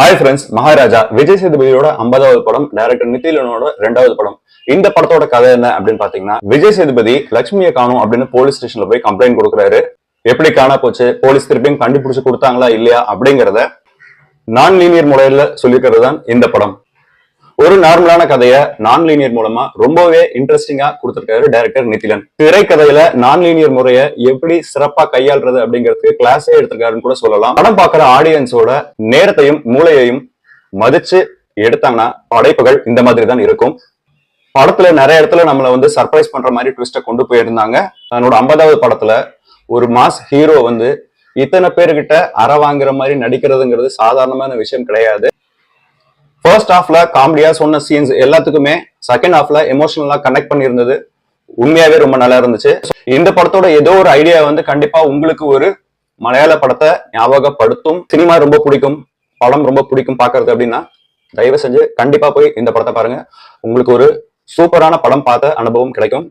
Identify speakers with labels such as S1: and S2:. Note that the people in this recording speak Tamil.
S1: Hi friends Maharaja. விஜய் சேதுபதியோட ஐம்பதாவது படம் டைரக்டர் நிதிலனோட ரெண்டாவது படம். இந்த படத்தோட கதை என்ன அப்படின்னு பாத்தீங்கன்னா விஜய் சேதுபதி லட்சுமியை காணும் அப்படின்னு போலீஸ் ஸ்டேஷன்ல போய் கம்ப்ளைண்ட் கொடுக்குறாரு. எப்படி காணா போச்சு? போலீஸ் திருப்பியும் கண்டுபிடிச்சு கொடுத்தாங்களா இல்லையா அப்படிங்கறத நான் லீனியர் முறையில சொல்லிக்கிறது தான் இந்த படம். ஒரு நார்மலான கதையை நான் லீனியர் மூலமா ரொம்பவே இன்ட்ரெஸ்டிங்கா கொடுத்திருக்காரு டைரக்டர் நிதிலன் திரைக்கதையில நான் லீனியர் முறையை எப்படி சிறப்பா கையாள்றது அப்படிங்கிறதுக்கு கிளாஸே எடுத்திருக்காருன்னு கூட சொல்லலாம். படம் பாக்குற ஆடியன்ஸோட நேரத்தையும் மூளையையும் மதிச்சு எடுத்தாங்கன்னா படைப்புகள் இந்த மாதிரி தான் இருக்கும். படத்துல நிறைய இடத்துல நம்மள வந்து சர்ப்ரைஸ் பண்ற மாதிரி ட்விஸ்ட கொண்டு போயிருந்தாங்க. தன்னோட ஐம்பதாவது படத்துல ஒரு மாஸ் ஹீரோ வந்து இத்தனை பேர்கிட்ட அற வாங்குற மாதிரி நடிக்கிறதுங்கிறது சாதாரணமான விஷயம் கிடையாது. ஃபர்ஸ்ட் ஹாஃப்ல காமெடியா சொன்ன சீன்ஸ் எல்லாத்துக்குமே செகண்ட் ஹாஃப்ல எமோஷனலா கனெக்ட் பண்ணியிருந்தது. உண்மையாவே ரொம்ப நல்லா இருந்துச்சு. இந்த படத்தோட ஏதோ ஒரு ஐடியா வந்து கண்டிப்பா உங்களுக்கு ஒரு மலையாள படத்தை ஞாபகப்படுத்தும். சினிமா ரொம்ப பிடிக்கும் படம் ரொம்ப பிடிக்கும் பாக்குறது அப்படின்னா தயவு செஞ்சு கண்டிப்பா போய் இந்த படத்தை பாருங்க. உங்களுக்கு ஒரு சூப்பரான படம் பார்த்த அனுபவம் கிடைக்கும்.